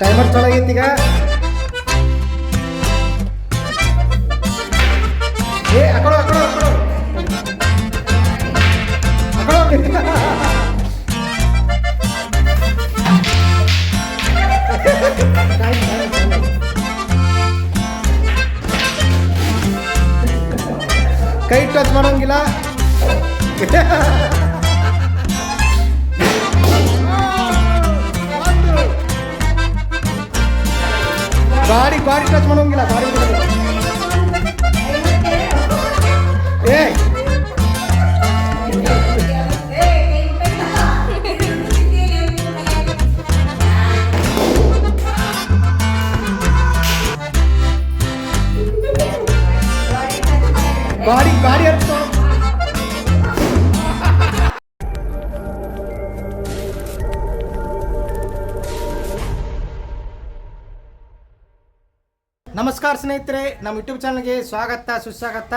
Timer ಚಲೋ ಆಗೈತಿ ಈಗ. ಏ ಅಕಡ ಅಕಡ ಅಕಡ. ಕೈ ಟಚ್ ಮಾಡೋಂಗಿಲ್ಲ. ಗಾಡಿ ಗಾಡಿ ಟಚ್ ಮಾಡೋಂಗಿಲ್ಲ ಗಾಡಿ ಏ ಗಾಡಿ ಗಾಡಿ ಹರ್ಸ್ಕೊ ನಮಸ್ಕಾರ ಸ್ನೇಹಿತರೆ, ನಮ್ಮ ಯೂಟ್ಯೂಬ್ ಚಾನಲ್ಗೆ ಸ್ವಾಗತ, ಸುಸ್ವಾಗತ.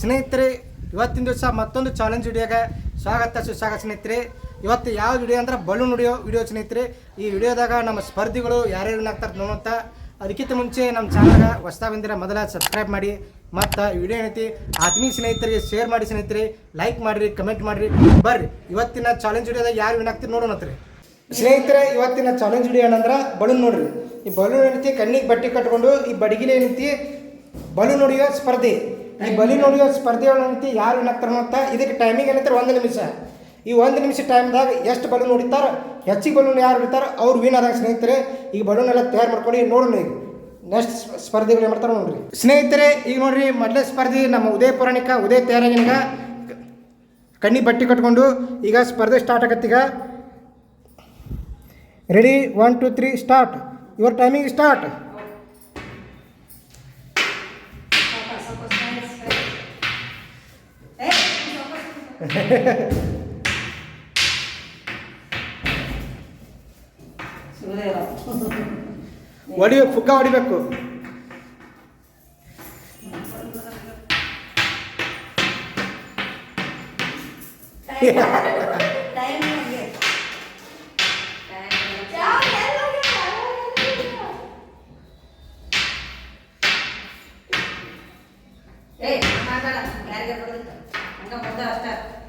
ಸ್ನೇಹಿತರೆ, ಇವತ್ತಿನ ದಿವಸ ಮತ್ತೊಂದು ಚಾಲೆಂಜ್ ವಿಡಿಯೋಗೆ ಸ್ವಾಗತ, ಸುಸ್ವಾಗತ ಸ್ನೇಹಿತರೆ. ಇವತ್ತು ಯಾವ ವಿಡಿಯೋ ಅಂದ್ರೆ ಬಲೂನ್ ವಿಡಿಯೋ ವಿಡಿಯೋ ಸ್ನೇಹಿತರೆ. ಈ ವಿಡಿಯೋದಾಗ ನಮ್ಮ ಸ್ಪರ್ಧಿಗಳು ಯಾರ್ಯಾರು ಆಗ್ತಾರೆ ನೋಡುವಂತ. ಅದಕ್ಕಿಂತ ಮುಂಚೆ ನಮ್ಮ ಚಾನಲ್ಗೆ ಹೊಸ್ತಾ ಮೊದಲ ಸಬ್ಸ್ಕ್ರೈಬ್ ಮಾಡಿ. ಮತ್ತು ವಿಡಿಯೋ ಏನೈತಿ, ಆತ್ಮೀಯ ಸ್ನೇಹಿತರಿಗೆ ಶೇರ್ ಮಾಡಿ ಸ್ನೇಹಿತರೆ. ಲೈಕ್ ಮಾಡಿರಿ ಕಮೆಂಟ್ ಮಾಡಿರಿ. ಬರ್ರಿ, ಇವತ್ತಿನ ಚಾಲೆಂಜ್ ವಿಡಿಯೋದಾಗ ಯಾರು ವಿನ್ ಆಗ್ತೀರಿ ನೋಡೋಣ ಸ್ನೇಹಿತರೆ, ಇವತ್ತಿನ ಚಾಲೆಂಜ್ ವಿಡಿಯೋ ಏನಂದ್ರೆ ಬಲೂನ್ ನೋಡ್ರಿ. ಈ ಬಲೂನ್ ಏನೈತಿ ಕಣ್ಣಿಗೆ ಬಟ್ಟೆ ಕಟ್ಕೊಂಡು ಈ ಬಡಗಿಲಿ ಏನೈತಿ ಬಲೂನ್ ಹೊಡೆಯೋ ಸ್ಪರ್ಧೆ. ಈ ಬಲೂನ್ ಹೊಡೆಯೋ ಸ್ಪರ್ಧೆ ಏನೈತಿ ಯಾರು ಏನಾಗ್ತಾರ ಅಂತ ಇದಕ್ಕೆ ಟೈಮಿಂಗ್ ಏನಂತಾರೆ ಒಂದು ನಿಮಿಷ. ಈ ಒಂದು ನಿಮಿಷ ಟೈಮ್ದಾಗ ಎಷ್ಟು ಬಲೂನ್ ಹೊಡಿತಾರ, ಹೆಚ್ಚಿಗೆ ಬಲೂನ್ ಯಾರು ಹೊಡಿತಾರ ಅವ್ರು ವಿನ್ ಆದಾಗ ಸ್ನೇಹಿತರೆ ಈಗ ಬಲೂನ್ ಎಲ್ಲ ತಯಾರು ಮಾಡ್ಕೊಂಡು ನೋಡೋಣ ಈಗ. ನೆಕ್ಸ್ಟ್ ಸ್ಪರ್ಧೆಗಳು ಏನು ಮಾಡ್ತಾರೆ ನೋಡ್ರಿ. ಸ್ನೇಹಿತರೆ, ಈಗ ನೋಡ್ರಿ ಮೊದಲೇ ಸ್ಪರ್ಧೆ ನಮ್ಮ ಉದಯ ಪುರಾಣಿಕ, ಉದಯ ತಯಾರಾಗಿನಾಗ. ಕಣ್ಣಿ ಬಟ್ಟೆ ಕಟ್ಕೊಂಡು ಈಗ ಸ್ಪರ್ಧೆ start ಆಗತ್ತೀಗ. Ready one two three start your timing start ಹೊಡಿಬೇಕು ಫುಗ್ಗ ಹೊಡಿಬೇಕು?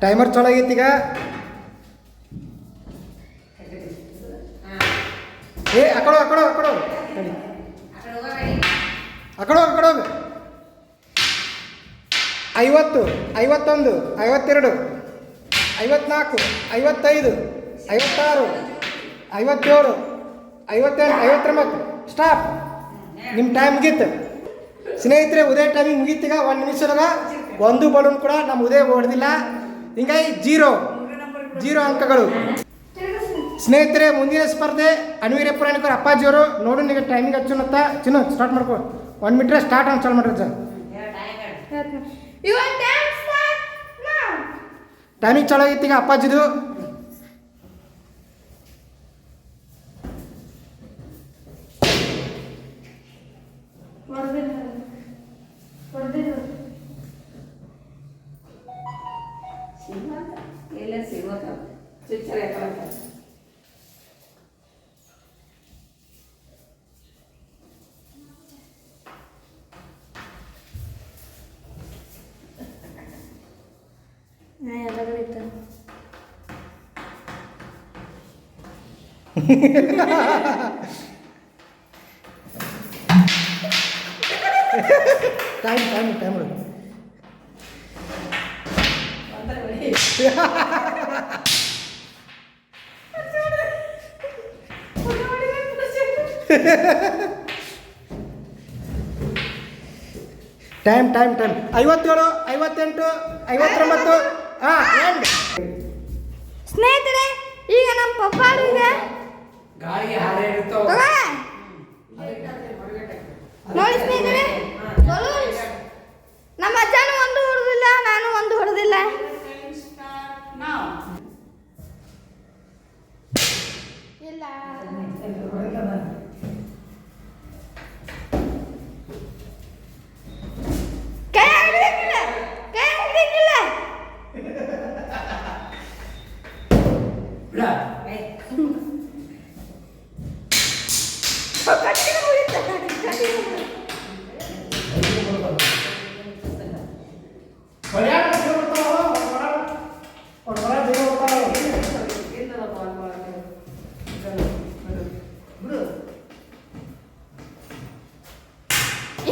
ಟೈಮರ್ ಚಲೋ ಆಗೈತಿ ಈಗ? ಏ ಅಕಡೋ ಅಕಡೋ ಅಕಡೋ. ಅಕಡೋ ಅಕಡೋ ಐವತ್ತು ಐವತ್ತೊಂದು ಐವತ್ತೆರಡು ಐವತ್ನಾಲ್ಕು ಐವತ್ತೈದು ಐವತ್ತಾರು ಐವತ್ತೇಳು ಐವತ್ತೆಂಟು ಐವತ್ತೊಂಬತ್ತು. ಸ್ಟಾಪ್ ನಿಮ್ಮ ಟೈಮ್ ಮುಗೀತು. ಸ್ನೇಹಿತರೆ ಉದಯ ಟೈಮಿಂಗ್ ಮುಗೀತೀಗ ಒಂದು ನಿಮಿಷದಾಗ ಒಂದು ಬಲೂನ್ ಕೂಡ ನಮ್ಮ ಉದಯ ಹೊಡೆದಿಲ್ಲ. ಹಿಂಗಾಗಿ ಜೀರೋ ಜೀರೋ ಅಂಕಗಳು. ಸ್ನೇಹಿತರೆ, ಮುಂದಿನ ಸ್ಪರ್ಧೆ ಅನ್ವೀರ ಪುರಾಣಿಕರ ಅಪ್ಪಾಜಿಯವರು ನೋಡು ನಿಮಗೆ ಟೈಮಿಂಗ್ ಹಚ್ಚುನತ್ತ ಚಿನ್ನು ಸ್ಟಾರ್ಟ್ ಮಾಡ್ಕೊ. ಒಂದು ಮೀಟ್ರ್ ಸ್ಟಾರ್ಟ್ ಅಂತ ಚಾಲು ಮಾಡ್ರಿ ಸರ್. ಟೈಮಿಂಗ್ ಚಲೋ ಆಗಿತ್ತು ಈಗ ಅಪ್ಪಾಜಿದು. ಎಲ್ಲ ಚುಚ್ಚರ ನಾ ಎಲ್ಲರೂ ಇತ್ತು time time time time time time ಐವತ್ತೇಳು ಐವತ್ತೆಂಟು ಐವತ್ತೊಂಬತ್ತು. ಹಾಂ ಸ್ನೇಹಿತರೆ ಈಗ ನಮ್ಮ ಪಪ್ಪಾರಿಗೆ ಗಾಳಿಗೆ ಹಾರೆ ಇರ್ತಾವ ತಗೋ. ನೋಡಿ ಸ್ನೇಹಿತರೆ. ನಮ್ಮ ಅಜ್ಜನೂ ಒಂದು ಹೊಡೆದಿಲ್ಲ ನಾನು ಒಂದು ಹೊಡೆದಿಲ್ಲ. ಇಲ್ಲ.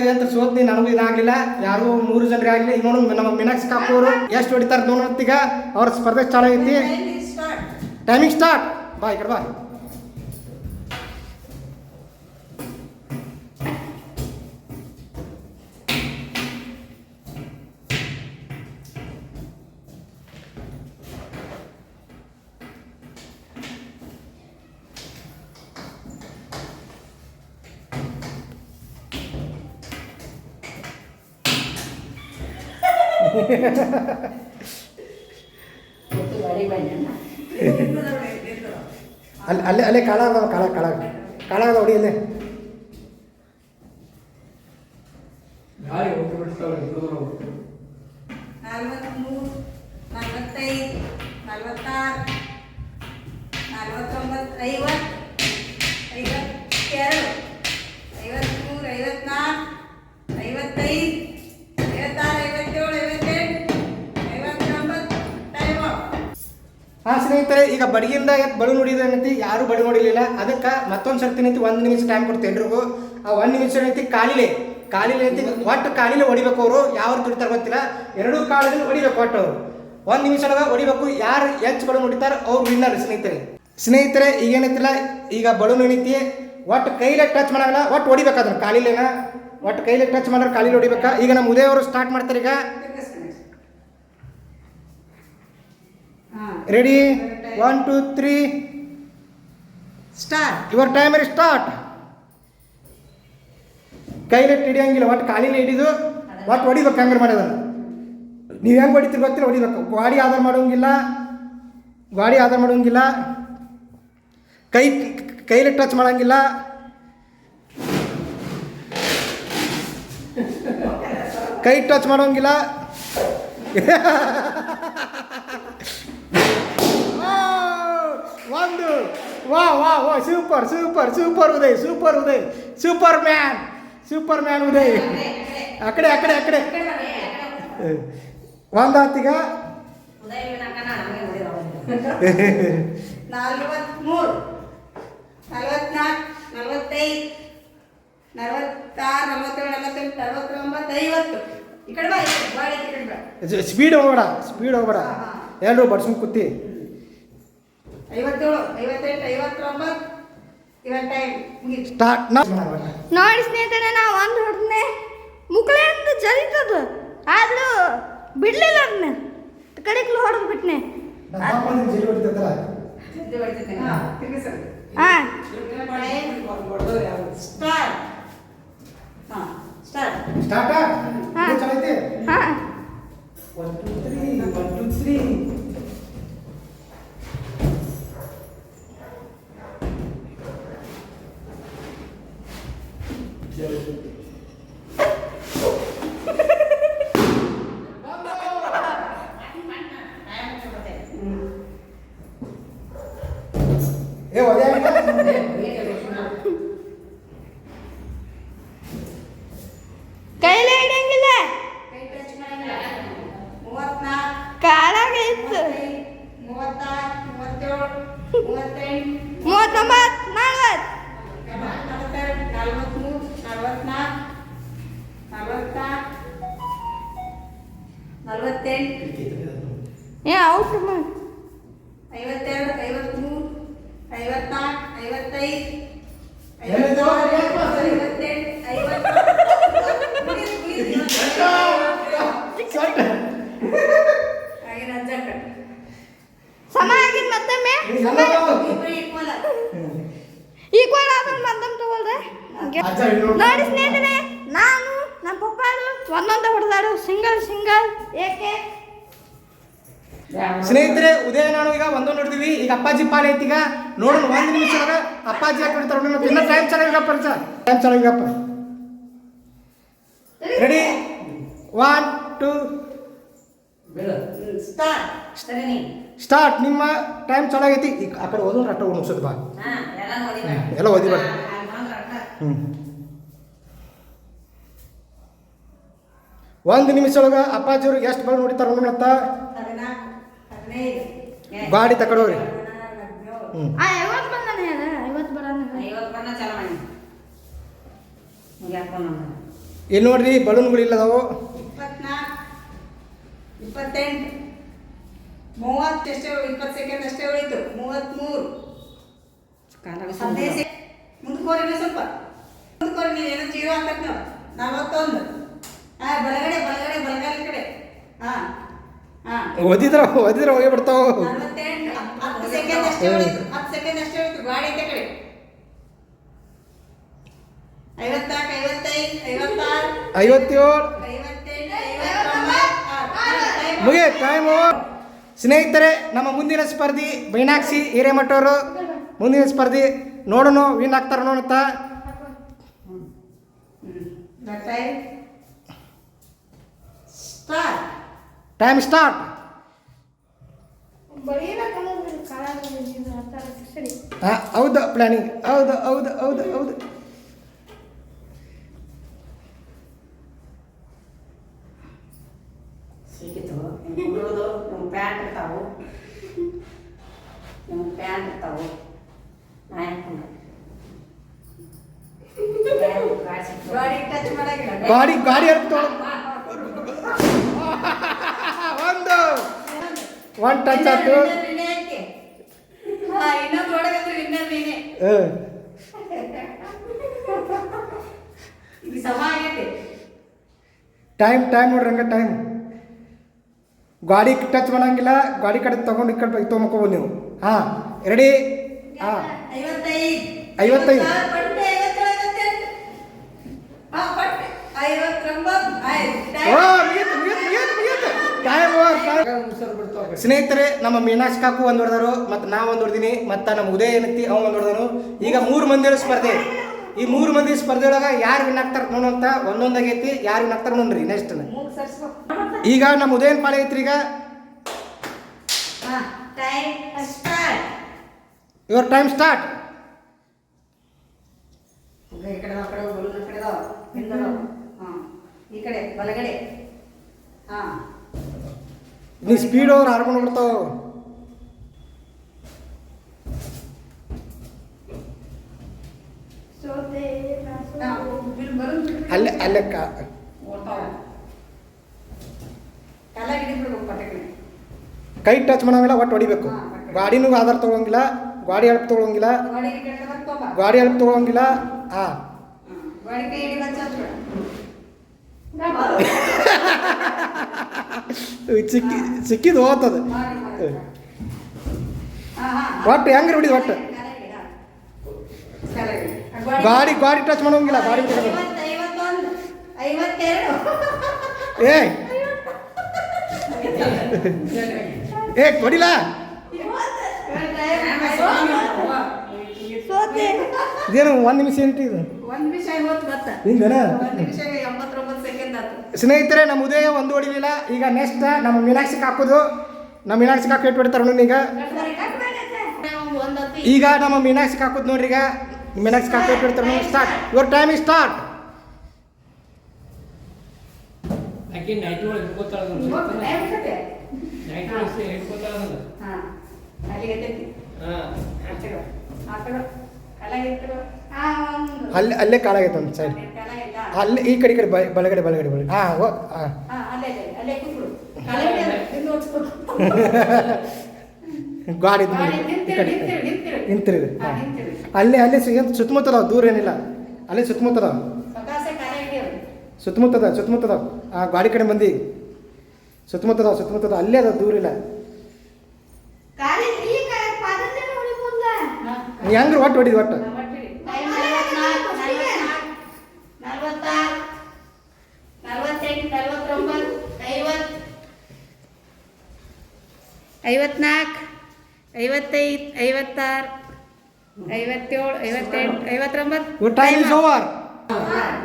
ಈಗ ಅಂತ ಸೋತ್ನಿ ನನಗೂ ಇದಾಗಲಿಲ್ಲ. ಯಾರು ಮೂರು ಜನರೇ ಆಗಲಿ. ನೋಡಿ ನೋಡು ನಮ್ಮ ಮೀನಾಕ್ಷಿ ಕಾಪು ಅವರು ಎಷ್ಟು ಹೊಡಿತಾರೆ ನೋಡೋತ್ತೀಗ ಅವ್ರ ಸ್ಪರ್ಧೆ ಚಾಲು ಆಗೈತಿ. ಟೈಮಿಂಗ್ ಸ್ಟಾರ್ಟ್ ಬಾ ಈ ಕಡೆ ಬಾ. ಅಲ್ಲೇ ಗಾಳಿ ಹೋಗಿ ಬಿಡ್ತಾವೆ ಹುಡುಗರು ನಲವತ್ತ್ಮೂರು ನಲವತ್ತೈದು ನಲವತ್ತಾರು ನಲವತ್ತೊಂಬತ್ತು ಐವತ್ತು ಐವತ್ತೆರಡು ಐವತ್ತ್ಮೂರು ಸ್ನೇಹಿತರೆ, ಈಗ ಬಡಗಿಯಿಂದ ಎತ್ ಬಳು ನೋಡಿದ ಏನೈತಿ ಯಾರು ಬಡಿ ನೋಡಿಲಿಲ್ಲ ಅದಕ್ಕೆ ಮತ್ತೊಂದು ಸರ್ತಿ ಏನೈತಿ ಒಂದು ನಿಮಿಷ ಟೈಮ್ ಕೊಡ್ತೇನೆ ಎಲ್ರಿಗೂ. ಆ ಒಂದು ನಿಮಿಷ ಏನೈತಿ ಕಾಲಿಲೆ ಕಾಲಿಲೆ ಐತಿ ಒಟ್ಟು ಕಾಲಿಲೆ ಹೊಡಿಬೇಕು ಅವರು. ಯಾರು ದುಡಿತಾರೆ ಗೊತ್ತಿಲ್ಲ. ಎರಡೂ ಕಾಲದಲ್ಲಿ ಹೊಡಿಬೇಕು ಒಟ್ಟು ಅವರು. ಒಂದು ನಿಮಿಷದಾಗ ಹೊಡಿಬೇಕು. ಯಾರು ಹೆಚ್ಚು ಬಳು ನೋಡಿತಾರ ಅವ್ರು ವಿನ್ನರ್ ಸ್ನೇಹಿತರೆ. ಸ್ನೇಹಿತರೆ, ಈಗ ಏನೈತಿಲ್ಲ ಈಗ ಬಳು ಏನೈತಿ ಒಟ್ಟು ಕೈಲೇ ಟಚ್ ಮಾಡಲ್ಲ ಒಟ್ಟು ಹೊಡಿಬೇಕಾದ್ರೆ ಅದನ್ನ? ಕಾಲಿಲೇನ? ಒಟ್ಟು ಕೈಲೇ ಟಚ್ ಮಾಡ್ರೆ ಕಾಲಿಲೆ ಹೊಡಿಬೇಕಾ? ಈಗ ನಮ್ಮ ಉದಯ ಸ್ಟಾರ್ಟ್ ಮಾಡ್ತಾರೆ ಈಗ ಹಾಂ ready one two three start your timer start ಕೈಲಿಟ್ಟು ಹಿಡಿಯಂಗಿಲ್ಲ. ಒಟ್ಟು ಕಾಲಿನ ಹಿಡಿದು ಒಟ್ಟು ಹೊಡಿಬೇಕು ಹಂಗಾರೆ ಮಾಡೋದು ನೀವು ಹೆಂಗೆ ಹೊಡಿತೀರಿ ಗೊತ್ತಿಲ್ಲ ಹೊಡಿಬೇಕು. ಗಾಡಿ ಆಧಾರ ಮಾಡೋಂಗಿಲ್ಲ. ಗಾಡಿ ಆಧಾರ ಮಾಡೋಂಗಿಲ್ಲ. ಕೈ ಕೈಲಿ ಟಚ್ ಮಾಡೋಂಗಿಲ್ಲ. ಕೈ ಟಚ್ ಮಾಡೋಂಗಿಲ್ಲ ಆ, ಒಂದು ವಾ ವಾ ವಾ super super super Uday super Uday super man super man Uday ಆ ಕಡೆ ಆ ಕಡೆ. ಆ ನಲವತ್ನಾಲ್ಕು ನಲವತ್ತೈದು ನಲವತ್ತಾರು ನಲವತ್ತೇಳು ನಲವತ್ತೆಂಟು ನಲವತ್ತೊಂಬತ್ತು ಐವತ್ತು. ಈ ಕಡೆ ಬಾ ಸ್ಪೀಡ್ ಹೋಗ್ಬೇಡ ಸ್ಪೀಡ್ ಹೋಗ್ಬೇಡ. ಎಲ್ಲರೂ ಬಡ್ಸ್ಕೊಂಡು ಕೂತಿ. ಐವತ್ತೇಳು ಐವತ್ತೆಂಟು ಐವತ್ತೊಂಬತ್ತು ಇವತ್ತು ಟೈಮ್ ಮುಗೀತು ಸ್ಟಾರ್ಟ್ ನೋಡಿ ಸ್ನೇಹಿತರೆ ನಾ ಒಂದು ಹೊಡೆದ್ನೆ. ಮುಕ್ಳೆಂದು ಜರಿತದ. ಆದರೂ ಬಿಡ್ಲಿಲ್ಲ ಅದನ್ನ ಕಡೆಕ್ಲು ಹೊಡೆದು ಬಿಟ್ನೆ ಹಾಂ. ತಿರುಗಿಸು ಹಾಂ. ಸ್ಟಾರ್ಟ್ ಹಾಂ ಹಾಂ. One two three one two three ಏ ನಲವತ್ತೆಂಟು ಏ ಔಟ್ ಮಾಡಿ ಐವತ್ತೆರಡು ಐವತ್ತ್ಮೂರು ಐವತ್ನಾಲ್ಕು ಐವತ್ತೈದು ಐವತ್ತೆಂಟು. ಸಮ ಆಗಿದ್ ಮತ್ತೊಮ್ಮೆ. ಈಕ್ವಲ್ ಆದ್ರೆ ಮತ್ತೊಮ್ಮೆ ತಗೊಳ್ರೆ. ನೋಡು. ಸ್ನೇಹಿತರೆ ಒಂದೊಂದು ಹೊಡೆದಾಡು ಸಿಂಗಲ್ ಸಿಂಗಲ್ ಏಕೆ? ಸ್ನೇಹಿತರೆ ಉದಯ ನಾನು ಈಗ ಒಂದೊಂದು ನೋಡಿದ್ವಿ ಈಗ ಅಪ್ಪಾಜಿ ಪಾಲ್ ಐತಿ ಈಗ. ನೋಡೋಣ ಒಂದು ನಿಮಿಷ ಒಳಗ ಅಪ್ಪಾಜಿ ಯಾಕೆ ಹೊಡಿತಾರೆ ನೋಡೋಣ. ಇನ್ನ ಟೈಮ್ ಚೆನ್ನಾಗಿರಪ್ಪ time ಚೆನ್ನಾಗಿರಪ್ಪ ready one two start start ನಿಮ್ಮ ಟೈಮ್ ಚೆನ್ನಾಗೈತಿ ಈಗ ಆ ಕಡೆ ಓದೋಣ ರಟ್ಟ ಮುಗಿಸೋದು ಬಾ ಹಾ ಎಲ್ಲ ಓದಿ ಅರ್ಥ. ಹ್ಞೂ ಒಂದು ನಿಮಿಷ ಒಳಗೆ ಅಪ್ಪಾಜಿಯವ್ರಿಗೆ ಎಷ್ಟು ಬಲ್ ನೋಡಿತಾರ ನೋಡತ್ತ ಗಾಡಿ ತಕೊಂಡೋಗ್ರಿ ಹ್ಞೂ ಇಲ್ಲಿ ನೋಡ್ರಿ ಬಲೂನ್ಗಳು ಇಲ್ಲದವು ಇಪ್ಪತ್ತೆಂಟು ಮೂವತ್ತು ಎಷ್ಟೇ ಇಪ್ಪತ್ತು ಸೆಕೆಂಡ್ ಅಷ್ಟೇ ಉಳಿತು. ಮೂವತ್ತ್ಮೂರು ಮೂರು ಸೆ- ಮುಂದಕ್ಕೆ ಹೋರಿ ಸ್ವಲ್ಪ. ಮುಂದಕ್ಕೆ ಹೋರಿ ನೀವು ಏನೋ ಜೀವ ಅಂತ ನಲವತ್ತೊಂದು. ಬಲಗಡೆ ಬಲಗಡೆ ಬಲಗಾಲ ಕಡೆ. ಹಾಂ ಹಾಂ ಓದಿದ್ರ ಓದಿದ್ರ ಹೋಗಿ ಬಿಡ್ತಾವ. ಹತ್ತು ಸೆಕೆಂಡ್ ಅಷ್ಟೇ ಉಳಿತು ಹತ್ತು ಸೆಕೆಂಡ್ ಅಷ್ಟೇ ಉಳಿತು. ಗಾಡಿ ಐತೆ ಕಡೆ. ಐವತ್ನಾಲ್ಕು ಐವತ್ತೈದು ಐವತ್ತಾರು. ಐವತ್ತೇಳು. ಐವತ್ತೆಂಟು ಐವತ್ತೊಂಬತ್ತು ಮುಗಿ ಟೈಮು ಸ್ನೇಹಿತರೆ ನಮ್ಮ ಮುಂದಿನ ಸ್ಪರ್ಧಿ ಮೀನಾಕ್ಷಿ ಹಿರೇಮಠವರು. ಮುಂದಿನ ಸ್ಪರ್ಧಿ ನೋಡೋಣ ವಿನ್ ಆಗ್ತಾರ ನೋಡುತ್ತ ಸ್ಟಾರ್ಟ್ ಟೈಮ್ ಸ್ಟಾರ್ಟ್ ಹೌದು ಪ್ಲಾನಿಂಗ್ ಹೌದು ಹೌದು ಹೌದು ಹೌದು ಸಿಕ್ಕಿತು ನಿಮ್ಮ ಹುಡುಗರು ನಿಮ್ಮ ಪ್ಯಾಂಟ್ ಇರ್ತಾವು ನಿಮ್ಮ ಪ್ಯಾಂಟ್ ಇರ್ತಾವು ನಾ ಹಾಕೊಂಡು ಗಾಡಿ ಟಚ್ ಮಾಡಾಗಿಲ್ಲ ಗಾಡಿ ಗಾಡಿ ಹರ್ತು ಒಂದು ಒನ್ ಟಚ್ ಆಗೈತಿ. ಟೈಮ್ ಟೈಮ್ ನೋಡ್ರಿ ಹಂಗೆ ಟೈಮ್ ಗಾಡಿ ಟಚ್ ಮಾಡಂಗಿಲ್ಲ ಗಾಡಿ ಕಡೆ ತಗೊಂಡು ಈ ಕಡೆ ತೊಗೊಂಡ್ಕೋಬೋದು ನೀವು. ಹಾಂ ರೆಡಿ ಹಾಂ. ಐವತ್ತೈದು. ಐವತ್ತೈದು. ಸ್ನೇಹಿತರೆ, ನಮ್ಮ ಮೀನಾಕ್ಷಿ ಕಾಕು ಒಂದ್ ಹೊಡೆದರು, ಮತ್ತು ನಾ ಒಂದ್ ಹೊಡೆದಿನಿ, ಮತ್ತು ನಮ್ಮ ಉದಯ ಏನೈತಿ ಅವ ಒಂದ್ ಹೊಡೆದನು ಈಗ ಮೂರು ಮಂದಿ ಸ್ಪರ್ಧೆ. ಈ ಮೂರು ಮಂದಿ ಸ್ಪರ್ಧೆ ಒಳಗೆ ಯಾರು ವಿನ್ ಆಗ್ತಾರ ನೋಡೋಂತ ಒಂದೊಂದಾಗೈತಿ ಯಾರು ವಿನ್ ಆಗ್ತಾರ ನೋಡ್ರಿ ನೆಕ್ಸ್ಟ್ ಈಗ ನಮ್ಮ ಉದಯನ್ ಪಾಳೆ ಐತ್ರಿ ಈಗ. ಯುವರ್ ಟೈಮ್ ಸ್ಟಾರ್ಟ್ ಈ ಕಡೆ, ಬಲಗಡೆ. ಹಾ. ನೀ ಸ್ಪೀಡ್ ಅವ್ರು ಹಾರ್ಕೊಂಡು ಬಿಡ್ತಾವ. ಅಲ್ಲೇ ಅಲ್ಲೇ ಕಾ ಕೈ ಟಚ್ ಮಾಡೋಂಗಿಲ್ಲ, ಒಟ್ಟು ಹೊಡಿಬೇಕು ಗಾಡಿನೂ ಆಧಾರ್ ತೊಗೊಳಂಗಿಲ್ಲ, ಗಾಡಿ ಹೆಲ್ಪ್ ತೊಗೊಳಂಗಿಲ್ಲ, ಗಾಡಿ ಹೆಲ್ಪ್ ತೊಗೊಳಂಗಿಲ್ಲ ಹಾಂ ಗಾಡಿ ಕೈ ಹಿಡಿ ಬಚ್ಚ ಹಚ್ಬಿಡ ಸಿಕ್ಕಿ ಸಿಕ್ಕಿದು ಹೋಗ್ತದೆ. ಒಟ್ಟು ಹೆಂಗ್ರಿ ಹೊಡಿದು ಒಟ್ಟು? ಗಾಡಿ ಗಾಡಿ ಟಚ್ ಮಾಡೋಂಗಿಲ್ಲ ಗಾಡಿ ಏ ಏ ಕೊಡಿಲ್ಲ ಇದೇನು ಒಂದು ನಿಮಿಷ ಏನಿಟ್ಟು ಇದು ಒಂದ್ ನಿಮಿಷ ಐವತ್ತು ಬತ್ತ. ಹಿಂಗನ ಒಂದ್ ನಿಮಿಷ ಎಂಬತ್ತೊಂಬತ್ತು ಸೆಕೆಂಡ್ ಆತು ಸ್ನೇಹಿತರೆ ನಮ್ಮ ಉದಯ ಒಂದು ಹೊಡಿಲಿಲ್ಲ ಈಗ ನೆಕ್ಸ್ಟ್ ನಮ್ಮ ಮೀನಾಕ್ಷಿ ಹಾಕೋದು. ನಮ್ಮ ಮೀನಾಕ್ಷಿ ಹಾಕಿ ಇಟ್ಟು ಬಿಡ್ತಾರೆ ನೋಡಿ ಈಗ. ಈಗ ನಮ್ಮ ಮೀನಾಕ್ಷಿ ಹಾಕೋದು ನೋಡ್ರಿ ಈಗ. ಮೀನಾಕ್ಷಿ ಹಾಕಿ ಇಟ್ಟು ಬಿಡ್ತಾರೆ ನೋಡಿ start your time is start ಹಾ ಹಾಂ ಅಲ್ಲಿ ಅಲ್ಲೇ ಕಾಲಾಗೈತೆ ಒಂದು ಸೈಡ್ ಅಲ್ಲಿ ಈ ಕಡೆ ಕಡೆ ಬಲಗಡೆ ಬಲಗಡೆ ಬಲಗಡೆ. ಹಾಂ ಹಾಂ ಹಾ. ಗಾಡಿ ಇದು ಗಾಡಿ ನೋಡಿ. ಈ ಕಡೆ. ನಿಂತಿರು ನಿಂತಿರು ನಿಂತಿರಿ ಅಲ್ಲೇ ಅಲ್ಲೇ ಸುತ್ತಮುತ್ತದ? ದೂರ ಏನಿಲ್ಲ. ಅಲ್ಲೇ ಸುತ್ತಮುತ್ತದ? ಸುತ್ತಮುತ್ತದ ಸುತ್ತಮುತ್ತದ. ಆ ಗಾಡಿ ಕಡೆ ಮಂದಿ. ಸುತ್ತಮುತ್ತದ ಸುತ್ತಮುತ್ತದ. ಅಲ್ಲೇ ಅದ ದೂರ ಇಲ್ಲ. ಹೆಂಗ್ರಿ ಒಟ್ಟು ಹೊಡಿದ್ ಒಟ್ಟು ಟೈಮ್ ನಲವತ್ನಾಲ್ಕು ನಲವತ್ನಾಲ್ಕು ನಲವತ್ತಾರು ಐವತ್ನಾಲ್ಕು ಐವತ್ತೈದು ಐವತ್ತಾರು ಐವತ್ತೇಳು ಐವತ್ತೆಂಟು ಐವತ್ತೊಂಬತ್ತು. ಟೈಮ್ ಓವರ್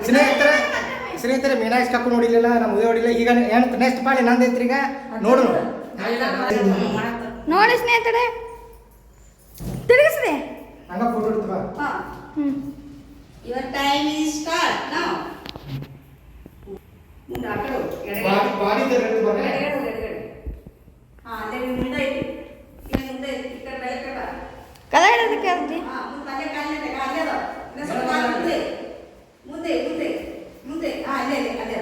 ಸ್ನೇಹಿತರೆ ಸ್ನೇಹಿತರೆ ಮೀನಾಕ್ಷಿ ಕಪ್ಪು ನೋಡಿಲಿಲ್ಲ ನಮ್ಮ ಉದಯ ಹೊಡಿಲ್ಲ ಈಗ ನೆಕ್ಸ್ಟ್ ಪಾಳಿ ನಂದೈತ್ರಿ ಈಗ? ನೋಡು ನೋಡಿ. ಸ್ನೇಹಿತರೆ. ತಿರುಗಿಸ್ರಿ ಹಂಗ ಫೋಟೋ ಇಡ್ತೀವ ಯುವರ್ ಟೈಮ್ ಇಸ್ ಸ್ಟಾರ್ಟ್. ಎಡಗಡೆ. ಬಾಡಿ ಬಾಡಿ ಎಡಗಡೆ ಹೋಗು, ಎಡಗಡೆ. ಹಾಂ ಅಲ್ಲೇ ನೀವು ಮುಂದೆ ಐತಿ ಇಲ್ಲಿ ಮುಂದೆ ಐತಿ ಈ ಕಡೆ ಬೆಳಗ್ಗೆ ಬಾ ಕದ ಹಿಡೋದಕ್ಕೆ ಹೇಳ್ತಿ ಹಾಂ ಮುಂದೆ ಅಲ್ಲೇ ಕಾಲೇ ಅಲ್ಲೇ ಅದಾವ ಇನ್ನೊಂದ್ ಸ್ವಲ್ಪ ಕಾಲು ಮುಂದೆ ಮುಂದೆ ಮುಂದೆ ಮುಂದೆ ಹಾಂ ಅಲ್ಲೇ ಅಲ್ಲೇ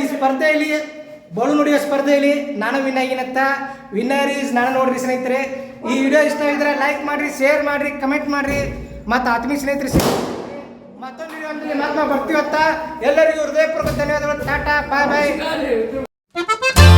ಈ ಸ್ಪರ್ಧೆಯಲ್ಲಿ ಬಳು ನುಡಿಯೋ ಸ್ಪರ್ಧೆಯಲ್ಲಿ ನಾನು ವಿನ್ ಆಗಿನತ್ತ. ವಿನ್ನರ್ ಈಸ್ ನಾನು ನೋಡ್ರಿ ಸ್ನೇಹಿತರೆ. ಈ ವಿಡಿಯೋ ಇಷ್ಟ ಆಗಿದ್ರೆ ಲೈಕ್ ಮಾಡ್ರಿ ಶೇರ್ ಮಾಡ್ರಿ ಕಮೆಂಟ್ ಮಾಡ್ರಿ. ಮತ್ತು ಆತ್ಮೀಯ ಸ್ನೇಹಿತರೆ ಮತ್ತೊಂದು ಬರ್ತೀವತ್ತ. ಎಲ್ಲರಿಗೂ ಹೃದಯಪೂರ್ವಕ ಧನ್ಯವಾದಗಳು. ಟಾಟಾ ಬಾಯ್ ಬಾಯ್.